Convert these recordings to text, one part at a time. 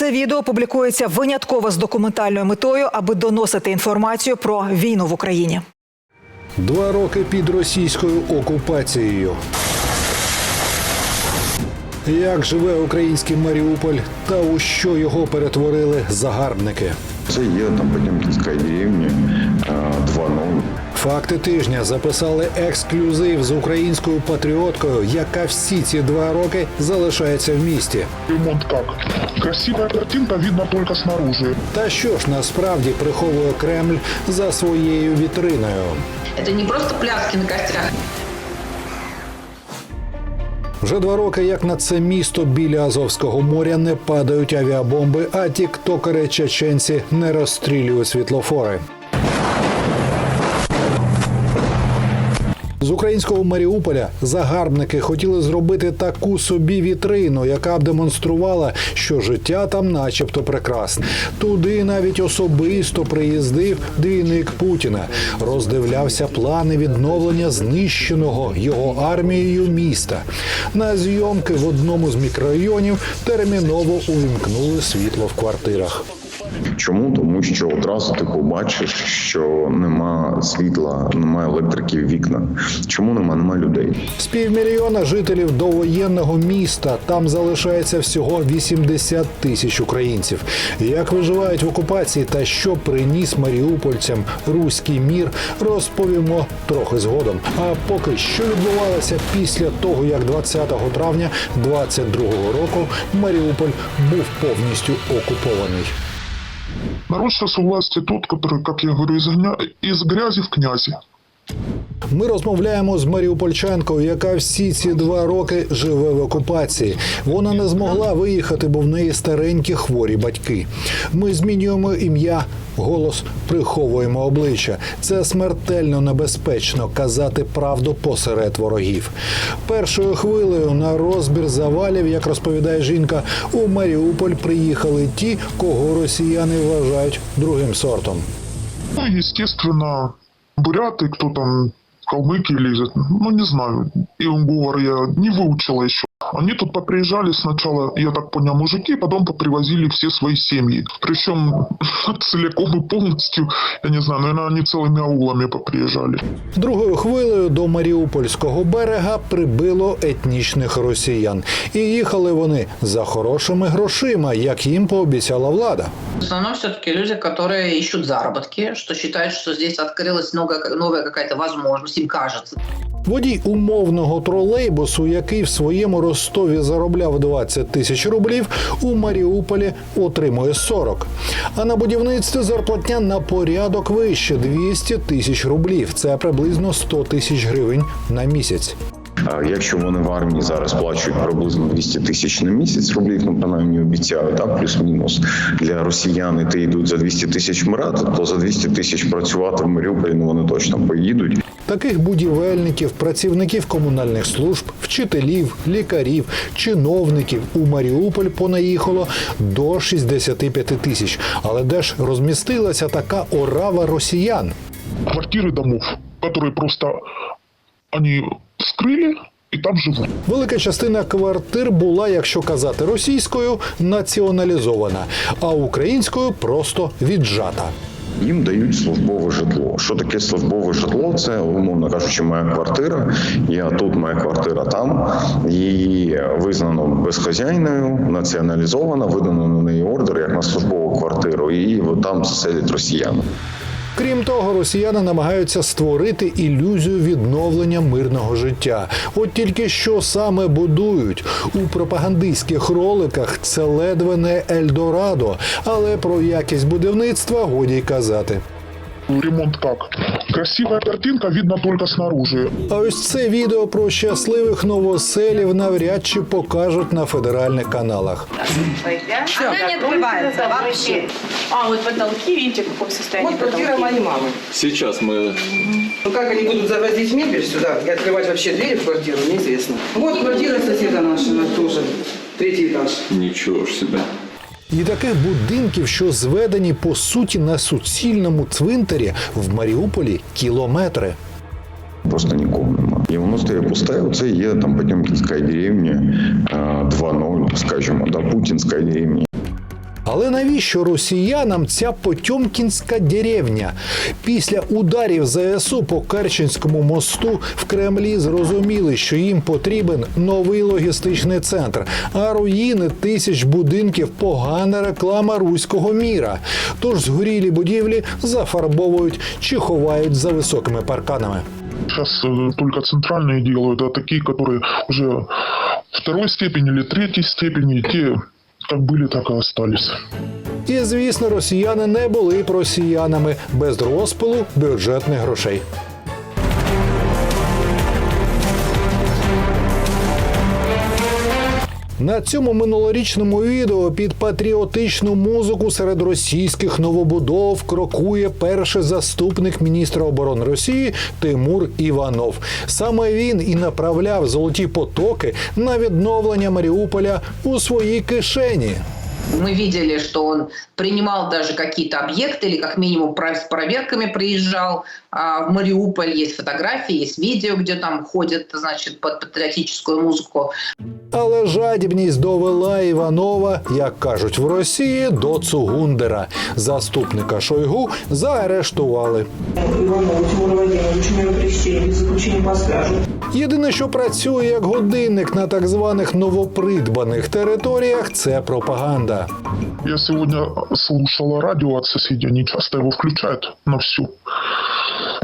Це відео публікується винятково з документальною метою, аби доносити інформацію про війну в Україні. Два роки під російською окупацією. Як живе український Маріуполь та у що його перетворили загарбники? Це є там Потемкінська деревня е, 2.0. Факти тижня записали ексклюзив з українською патріоткою, яка всі ці два роки залишається в місті. Ремонт как? Красивая картинка видно только снаружи. Та що ж насправді приховує Кремль за своєю вітриною? Это не просто пляски на костях. Вже два роки, як на це місто біля Азовського моря не падають авіабомби, а тіктокери чеченці не розстрілюють світлофори. З українського Маріуполя загарбники хотіли зробити таку собі вітрину, яка б демонструвала, що життя там, начебто, прекрасне. Туди навіть особисто приїздив двійник Путіна, роздивлявся плани відновлення знищеного його армією міста. На зйомки в одному з мікрорайонів терміново увімкнули світло в квартирах. Чому? Тому що одразу ти побачиш, що нема світла, немає електрики в вікна. Чому нема? Нема людей. З півмільйона жителів довоєнного міста там залишається всього 80 тисяч українців. Як виживають в окупації та що приніс маріупольцям руський мір, розповімо трохи згодом. А поки що відбувалося після того, як 20 травня 22 року Маріуполь був повністю окупований. Народ сейчас у власти тот, который, как я говорю, из, гня из грязи в князи. Ми розмовляємо з Маріупольчанкою, яка всі ці два роки живе в окупації. Вона не змогла виїхати, бо в неї старенькі хворі батьки. Ми змінюємо ім'я, голос, приховуємо обличчя. Це смертельно небезпечно казати правду посеред ворогів. Першою хвилею на розбір завалів, як розповідає жінка, у Маріуполь приїхали ті, кого росіяни вважають другим сортом. Ну, естественно, буряты, кто там, калмыки или, ну, не знаю, и говор я не выучила еще. Они тут поприезжали сначала, я так понял, мужики, потом попривозили все свои семьи. Причем целиком и полностью, я не знаю, наверное, они целыми аулами поприезжали. Другою хвилею до Маріупольського берега прибило етнічних росіян. І їхали вони за хорошими грошима, як їм пообіцяла влада. В основном все-таки люди, которые ищут заработки, что считают, что здесь открылась много- новая какая-то возможность, им кажется. Водій умовного тролейбусу, який в своєму Ростові заробляв 20 тисяч рублів, у Маріуполі отримує 40. А на будівництві зарплатня на порядок вище 200 тисяч рублів. Це приблизно 100 тисяч гривень на місяць. А якщо вони в армії зараз плачуть приблизно 200 тисяч на місяць рублів, ну принаймні обіцяють, так, плюс-мінус для росіян, і ти йдуть за 200 тисяч мирати, то за 200 тисяч працювати в Маріуполі ну вони точно поїдуть. Таких будівельників, працівників комунальних служб, вчителів, лікарів, чиновників у Маріуполь понаїхало до 65 тисяч. Але де ж розмістилася така орава росіян? Квартиры домов, которые просто они вскрыли и там живут. Велика частина квартир була, якщо казати російською, націоналізована, а українською просто віджата. Їм дають службове житло. Що таке службове житло? Це умовно кажучи, моя квартира. Я тут, моя квартира там. Її визнано безхазяйною, націоналізована, видано на неї ордер як на службову квартиру, і от там заселять росіяни. Крім того, росіяни намагаються створити ілюзію відновлення мирного життя. От тільки що саме будують у пропагандистських роликах. Це ледве не Ельдорадо, але про якість будівництва годі й казати. Ремонт как? Красивая картинка видно только снаружи. А ось це відео про щасливих новоселів навряд чи покажуть на федеральних каналах. Она не открывается вообще. А, вот потолки, видите, в каком состоянии Вот квартира потолки. моей мамы. Сейчас мы Ну как они будут завозить мебель сюда и открывать вообще двери в квартиру, неизвестно. Вот квартира соседа нашего тоже, третий этаж. ничего ж себе. І таких будинків, що зведені по суті на суцільному цвинтарі в Маріуполі кілометри. Просто нікого немає. І воно стає це є там Потьомкінська деревня е, 2.0, скажімо, да, Путінська деревня. Але навіщо росіянам ця Потьомкінська деревня? Після ударів ЗСУ по Керченському мосту в Кремлі зрозуміли, що їм потрібен новий логістичний центр, а руїни тисяч будинків погана реклама руського міра. Тож згорілі будівлі зафарбовують чи ховають за високими парканами. Сейчас э, только центральные делают, а такие, которые уже второй степени или третьей степени, те как были, так и остались. І звісно, росіяни не були б росіянами без розпилу бюджетних грошей. На цьому минулорічному відео під патріотичну музику серед російських новобудов крокує перший заступник міністра оборони Росії Тимур Іванов. Саме він і направляв золоті потоки на відновлення Маріуполя у своїй кишені. Мы видели, что он принимал даже какие-то объекты или как минимум про- с проверками приезжал а, в Мариуполь. Есть фотографии, есть видео, где там ходит, значит, под патриотическую музыку. Але жадібність довела Іванова, як кажуть в Росії, до Цугундера. Заступника Шойгу заарештували. Иванову Тимуру Владимировичу миропрещения без заключения по стражу. Єдине, що працює як годинник на так званих новопридбаних територіях, це пропаганда. Я сьогодні слушала радіо від сусідів, они часто його включають на всю.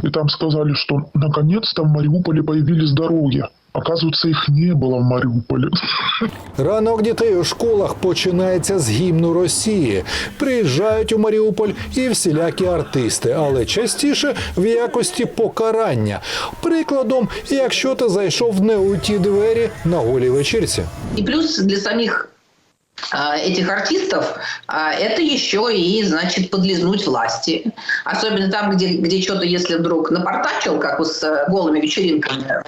І там сказали, що наконец-то в Маріуполі появились дороги. Оказывается, их не было в Мариуполе. Ранок дітей у школах починається з гімну Росії. Приїжджають у Маріуполь і всілякі артисти, але частіше в якості покарання. Прикладом, якщо ти зайшов не у ті двері на голій вечірці. И плюс для самих а, этих артистов а, это еще и, значит, подлизнуть власти. Особенно там, где, где что-то, если вдруг напортачил, как вот с э, голыми вечеринками,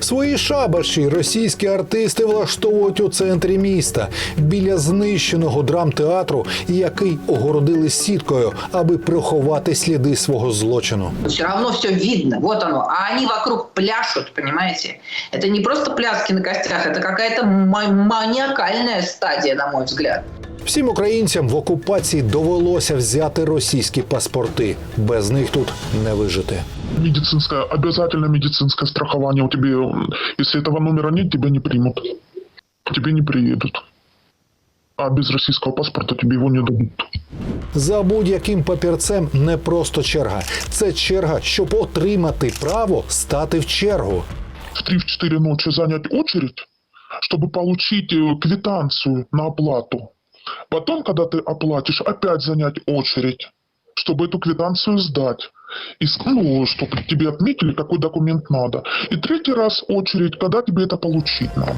Свої шабаші російські артисти влаштовують у центрі міста біля знищеного драмтеатру, який огородили сіткою, аби приховати сліди свого злочину. все равно все видно, вот оно. А они вокруг пляшут, понимаете? Это не просто пляски на костях, это какая-то ма- маниакальная стадия, на мой взгляд. Всім українцям в окупації довелося взяти російські паспорти. Без них тут не вижити. Медицинское, обязательно медицинское страхование у тебя, м, если этого номера нет, тебя не примут. Тебе не приедут. А без российского паспорта тебе его не дадут. За будь-яким папірцем не просто черга. Це черга, щоб отримати право стати в чергу. В 3-4 ночи занять очередь, чтобы получить э, квитанцию на оплату. Потом, когда ты оплатишь, опять занять очередь, чтобы эту квитанцию сдать. И, с- ну, чтобы тебе отметили, какой документ надо. И третий раз очередь, когда тебе это получить надо.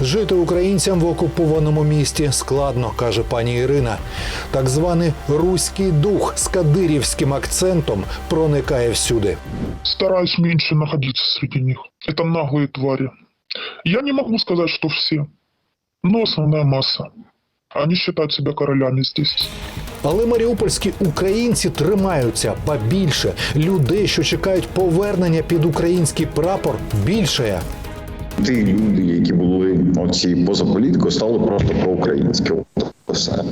Жити українцям в окупованому місті складно, каже пані Ірина. Так званий руський дух з кадирівським акцентом проникає всюди. Стараюсь меньше находиться среди них. Это наглые твари. Я не могу сказать, что все, но основная масса. Они считают себя королями здесь. Але маріупольські українці тримаються, ба більше людей, що чекають повернення під український прапор, більше. Ті люди, які були оці поза політикою, стали просто проукраїнські. Все.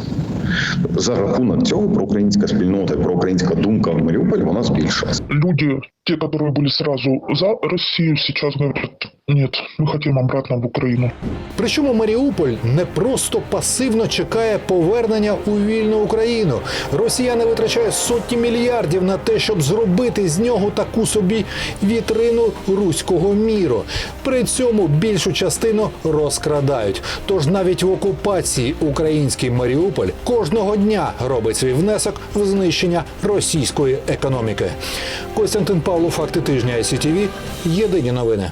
За рахунок цього проукраїнська спільнота, і проукраїнська думка в Маріуполі вона збільшилась. Люди, те, которые были сразу за Россию, сейчас говорят, нет, мы хотим обратно в Украину. Причому Маріуполь не просто пасивно чекає повернення у вільну Україну. Росіяни витрачають сотні мільярдів на те, щоб зробити з нього таку собі вітрину руського міру. При цьому більшу частину розкрадають. Тож навіть в окупації український Маріуполь кожного дня робить свій внесок в знищення російської економіки. Костянтин Павлов, факти тижня ICTV. Єдині новини.